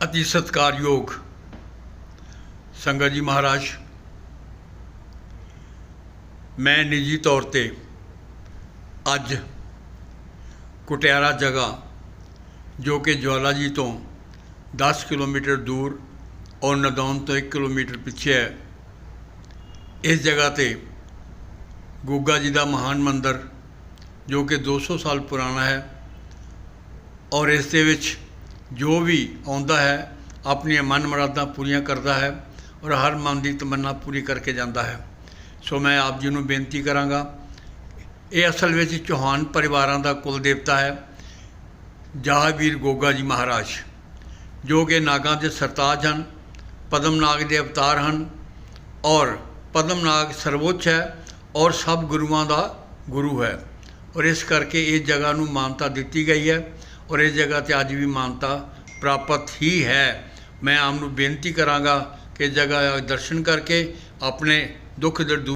ਅਤੀ ਸਤਿਕਾਰਯੋਗ ਸੰਗਤ ਜੀ ਮਹਾਰਾਜ, ਮੈਂ ਨਿੱਜੀ ਤੌਰ ਤੇ ਅੱਜ ਕੁਟਿਆਰਾ ਜਗ੍ਹਾ, ਜੋ ਕਿ ਜਵਾਲਾ ਜੀ ਤੋਂ 10 ਕਿਲੋਮੀਟਰ ਦੂਰ ਔਰ ਨਦੌਨ ਤੋਂ 1 ਕਿਲੋਮੀਟਰ ਪਿੱਛੇ ਹੈ, ਇਸ ਜਗ੍ਹਾ ਤੇ ਗੁੱਗਾ ਜੀ ਦਾ ਮਹਾਨ ਮੰਦਿਰ, ਜੋ ਕਿ 200 ਸਾਲ ਪੁਰਾਣਾ ਹੈ ਔਰ ਇਸ ਦੇ ਵਿੱਚ ਜੋ ਵੀ ਆਉਂਦਾ ਹੈ, ਆਪਣੀਆਂ ਮਨ ਮੁਰਾਦਾਂ ਪੂਰੀਆਂ ਕਰਦਾ ਹੈ ਔਰ ਹਰ ਮਨ ਦੀ ਤਮੰਨਾ ਪੂਰੀ ਕਰਕੇ ਜਾਂਦਾ ਹੈ। ਸੋ ਮੈਂ ਆਪ ਜੀ ਨੂੰ ਬੇਨਤੀ ਕਰਾਂਗਾ, ਇਹ ਅਸਲ ਵਿੱਚ ਚੌਹਾਨ ਪਰਿਵਾਰਾਂ ਦਾ ਕੁਲ ਦੇਵਤਾ ਹੈ ਜਹਾਂਵੀਰ ਗੋਗਾ ਜੀ ਮਹਾਰਾਜ, ਜੋ ਕਿ ਨਾਗਾਂ ਦੇ ਸਰਤਾਜ ਹਨ ਪਦਮਨਾਗ ਦੇ ਅਵਤਾਰ ਹਨ ਔਰ ਪਦਮਨਾਗ ਸਰਵੋੱਚ ਹੈ ਔਰ ਸਭ ਗੁਰੂਆਂ ਦਾ ਗੁਰੂ ਹੈ। ਔਰ ਇਸ ਕਰਕੇ ਇਸ ਜਗ੍ਹਾ ਨੂੰ ਮਾਨਤਾ ਦਿੱਤੀ ਗਈ ਹੈ ਔਰ ਇਸ ਜਗ੍ਹਾ ਤੇ ਅੱਜ ਵੀ ਮਾਨਤਾ ਪ੍ਰਾਪਤ ਹੀ ਹੈ। ਮੈਂ ਆਪ ਨੂੰ ਬੇਨਤੀ ਕਰਾਂਗਾ ਕਿ ਜਗ੍ਹਾ ਦਰਸ਼ਨ ਕਰਕੇ ਆਪਣੇ ਦੁੱਖ ਦਰਦ ਦੂਰ